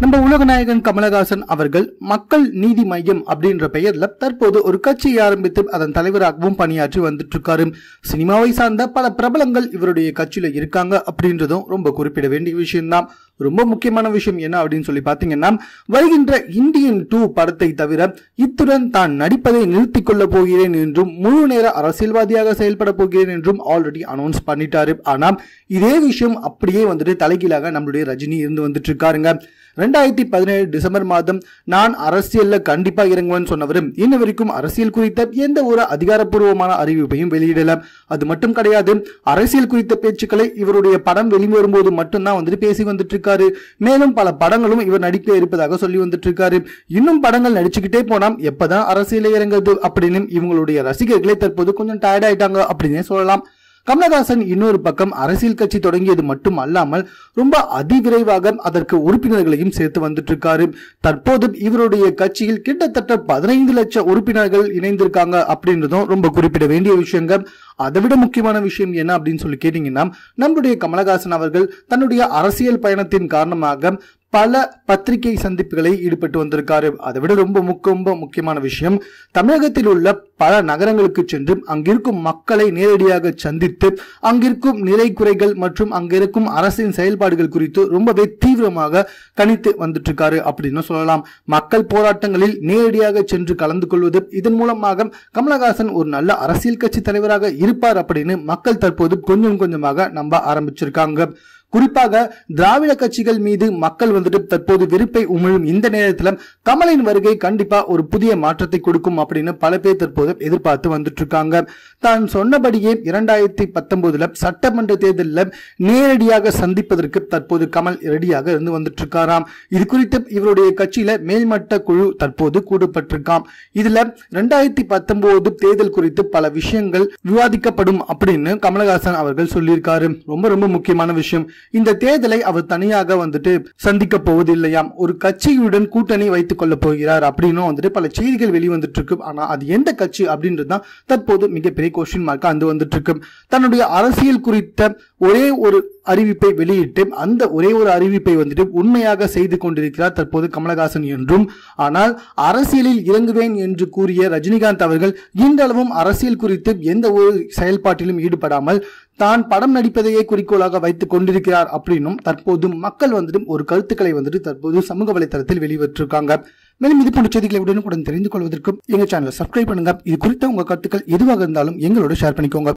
நம்ம உலகநாயகன் கமலஹாசன் அவர்கள் மக்கள் நீதி மையம் அப்படின்ற பெயர்ல தற்போது ஒரு கட்சியை ஆரம்பித்து அதன் தலைவராகவும் பணியாற்றி வந்துட்டு இருக்காரு சினிமாவை சார்ந்த பல பிரபலங்கள் இவருடைய கட்சியில இருக்காங்க அப்படின்றதும் ரொம்ப குறிப்பிட வேண்டிய விஷயம்தான். ரொம்ப முக்கியமான விஷயம் என்ன அப்படின்னு சொல்லி பார்த்தீங்கன்னா வருகின்ற இந்தியன் டூ படத்தை தவிர இத்துடன் தான் நடிப்பதை நிறுத்திக் கொள்ள போகிறேன் என்றும் முழு நேர அரசியல்வாதியாக செயல்பட போகிறேன் என்றும் ஆல்ரெடி அனௌன்ஸ் பண்ணிட்டாரு. ஆனால் இதே விஷயம் அப்படியே வந்துட்டு தலைகீழாக நம்மளுடைய ரஜினி இருந்து வந்துட்டு இருக்காருங்க. ரெண்டாயிரத்தி பதினேழு டிசம்பர் மாதம் நான் அரசியல்ல கண்டிப்பா இறங்குவேன்னு சொன்னவரும் இன்ன வரைக்கும் அரசியல் குறித்த எந்த ஒரு அதிகாரப்பூர்வமான அறிவிப்பையும் வெளியிடல. அது மட்டும் கிடையாது அரசியல் குறித்த பேச்சுக்களை இவருடைய படம் வெளிவரும்போது மட்டும்தான் வந்துட்டு பேசி வந்துட்டு இருக்காரு. மேலும் பல படங்களும் இவர் நடிக்க இருப்பதாக சொல்லி வந்துட்டு இருக்காரு இன்னும் படங்கள் நடிச்சுக்கிட்டே போனா எப்பதான் அரசியல இறங்குறது அப்படின்னு இவங்களுடைய ரசிகர்களே தற்போது கொஞ்சம் டயர்ட் ஆயிட்டாங்க அப்படின்னே சொல்லலாம். கமலஹாசன் இன்னொரு பக்கம் அரசியல் கட்சி தொடங்கியது மட்டும் அல்லாமல் ரொம்ப அதிவிரைவாக அதற்கு உறுப்பினர்களையும் சேர்த்து வந்துட்டு இருக்காரு தற்போது இவருடைய கட்சியில் கிட்டத்தட்ட பதினைந்து லட்சம் உறுப்பினர்கள் இணைந்திருக்காங்க அப்படின்றதும் ரொம்ப குறிப்பிட வேண்டிய விஷயங்க. அதை விட முக்கியமான விஷயம் என்ன அப்படின்னு சொல்லி கேட்டீங்கன்னா நம்முடைய கமலஹாசன் அவர்கள் தன்னுடைய அரசியல் பயணத்தின் காரணமாக பல பத்திரிகை சந்திப்புகளை ஈடுபட்டு வந்திருக்காரு. அதை விட ரொம்ப முக்க- ரொம்ப முக்கியமான விஷயம் தமிழகத்தில் உள்ள பல நகரங்களுக்கு சென்று அங்கிருக்கும் மக்களை நேரடியாக சந்தித்து அங்கிருக்கும் நிறை குறைகள் மற்றும் அங்கிருக்கும் அரசின் செயல்பாடுகள் குறித்து ரொம்பவே தீவிரமாக கணித்து வந்துட்டு இருக்காரு அப்படின்னு சொல்லலாம். மக்கள் போராட்டங்களில் நேரடியாக சென்று கலந்து கொள்வது இதன் மூலமாக கமலஹாசன் ஒரு நல்ல அரசியல் கட்சி தலைவராக இருப்பார் அப்படின்னு மக்கள் தற்போது கொஞ்சம் கொஞ்சமாக நம்ப ஆரம்பிச்சிருக்காங்க. குறிப்பாக திராவிட கட்சிகள் மீது மக்கள் வந்துட்டு தற்போது வெறுப்பை உமிழும் இந்த நேரத்தில் கமலின் வருகை கண்டிப்பா ஒரு புதிய மாற்றத்தை கொடுக்கும் அப்படின்னு பல பேர் தற்போது எதிர்பார்த்து வந்துட்டு இருக்காங்க தான் சொன்னபடியே இரண்டாயிரத்தி பத்தொன்பதுல சட்டமன்ற தேர்தலில் நேரடியாக சந்திப்பதற்கு தற்போது கமல் ரெடியாக இருந்து வந்துட்டு இருக்காராம் இது குறித்து இவருடைய கட்சியில மேல்மட்ட குழு தற்போது கூடப்பட்டிருக்காம். இதுல ரெண்டாயிரத்தி பத்தொன்பது தேர்தல் குறித்து பல விஷயங்கள் விவாதிக்கப்படும் அப்படின்னு கமலஹாசன் அவர்கள் சொல்லியிருக்காரு. ரொம்ப ரொம்ப முக்கியமான விஷயம். இந்த தேர்தலை அவர் தனியாக வந்துட்டு சந்திக்க போவதில்லையாம். ஒரு கட்சியுடன் கூட்டணி வைத்துக் கொள்ள போகிறார் அப்படின்னும் வந்துட்டு பல செய்திகள் வெளிவந்துட்டு இருக்கு ஆனா அது எந்த கட்சி அப்படின்றது தான் தற்போது மிகப்பெரிய கொஸ்டின் மார்க்கா அந்த வந்துட்டு இருக்கு தன்னுடைய அரசியல் குறித்த ஒரே ஒரு அறிவிப்பை வெளியிட்டு அந்த ஒரே ஒரு அறிவிப்பை வந்துட்டு உண்மையாக செய்து கொண்டிருக்கிறார் தற்போது கமலஹாசன் என்றும். ஆனால் அரசியலில் இறங்குவேன் என்று கூறிய ரஜினிகாந்த் அவர்கள் இன்றளவும் அரசியல் குறித்து எந்த ஒரு செயல்பாட்டிலும் ஈடுபடாமல் தான் படம் நடிப்பதையே குறிக்கோளாக வைத்துக் கொண்டிருக்கிறார் அப்படின்னும் தற்போது மக்கள் வந்துட்டு ஒரு கருத்துக்களை வந்துட்டு தற்போது சமூக வலைதளத்தில் வெளியிட்டிருக்காங்க. மேலும் இது போன்ற செய்திகளை உடனுக்குடன் தெரிந்து கொள்வதற்கும் எங்க சேனலை சப்ஸ்கிரைப் பண்ணுங்க. இது குறித்த உங்க கருத்துக்கள் எதுவாக இருந்தாலும் எங்களோட ஷேர் பண்ணிக்கோங்க.